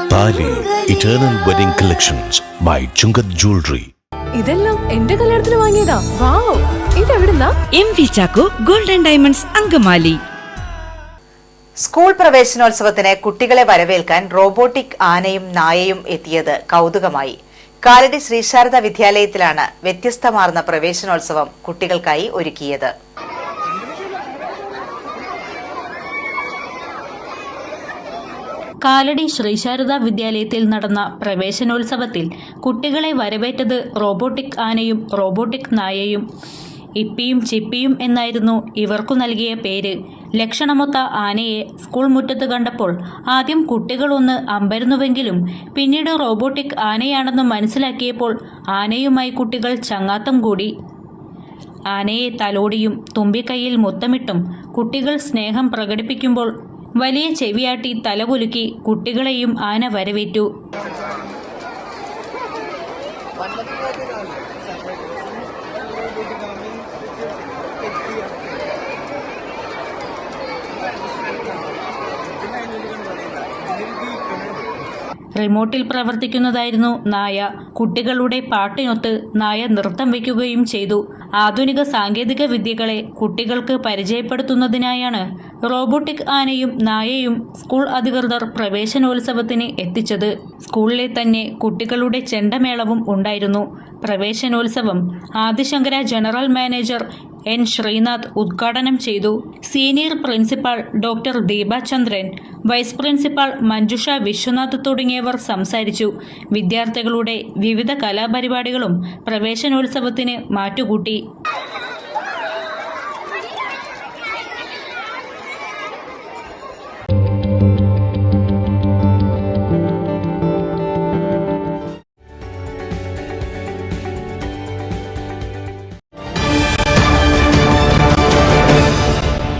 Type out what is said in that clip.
Eternal wedding collections by Chungath jewellery ഇതെല്ലാം എന്റെ കല്യാണത്തിന് വാങ്ങിയതാ. Wow. ഇതെവിടുന്നാ? M V Chacko golden diamonds Angamaly. School പ്രവേശനോത്സവത്തിന് കുട്ടികളെ വരവേൽക്കാൻ റോബോട്ടിക് ആനയും നായയും എത്തിയത് കൗതുകമായി. കാലടി ശ്രീശാരദ വിദ്യാലയത്തിലാണ് വ്യത്യസ്തമാർന്ന പ്രവേശനോത്സവം കുട്ടികൾക്കായി ഒരുക്കിയത്. കാലടി ശ്രീശാരദ വിദ്യാലയത്തിൽ നടന്ന പ്രവേശനോത്സവത്തിൽ കുട്ടികളെ വരവേറ്റത് റോബോട്ടിക് ആനയും റോബോട്ടിക് നായയും. ഇപ്പിയും ചിപ്പിയും എന്നായിരുന്നു ഇവർക്കു നൽകിയ പേര്. ലക്ഷണമൊത്ത ആനയെ സ്കൂൾ മുറ്റത്ത് കണ്ടപ്പോൾ ആദ്യം കുട്ടികളൊന്ന് അമ്പരുന്നുവെങ്കിലും പിന്നീട് റോബോട്ടിക് ആനയാണെന്ന് മനസ്സിലാക്കിയപ്പോൾ ആനയുമായി കുട്ടികൾ ചങ്ങാത്തം കൂടി. ആനയെ തലോടിയും തുമ്പിക്കൈയിൽ മുത്തമിട്ടും കുട്ടികൾ സ്നേഹം പ്രകടിപ്പിക്കുമ്പോൾ വലിയ ചെവിയാട്ടി തലകുലുക്കി കുട്ടികളെയും ആന വരവേറ്റു. റിമോട്ടിൽ പ്രവർത്തിക്കുന്നതായിരുന്നു നായ. കുട്ടികളുടെ പാട്ടിനൊത്ത് നായ നൃത്തം വയ്ക്കുകയും ചെയ്തു. ആധുനിക സാങ്കേതിക വിദ്യകളെ കുട്ടികൾക്ക് പരിചയപ്പെടുത്തുന്നതിനായാണ് റോബോട്ടിക് ആനയും നായയും സ്കൂൾ അധികൃതർ പ്രവേശനോത്സവത്തിന് എത്തിച്ചത്. സ്കൂളിലെ തന്നെ കുട്ടികളുടെ ചെണ്ടമേളവും ഉണ്ടായിരുന്നു. പ്രവേശനോത്സവം Adishankara general manager N. Sreenath ഉദ്ഘാടനം ചെയ്തു. Senior principal doctor Deepachandran vice principal Manjusha Viswanath തുടങ്ങിയവർ സംസാരിച്ചു. വിദ്യാർത്ഥികളുടെ വിവിധ കലാപരിപാടികളും പ്രവേശനോത്സവത്തിന് മാറ്റുകൂട്ടി.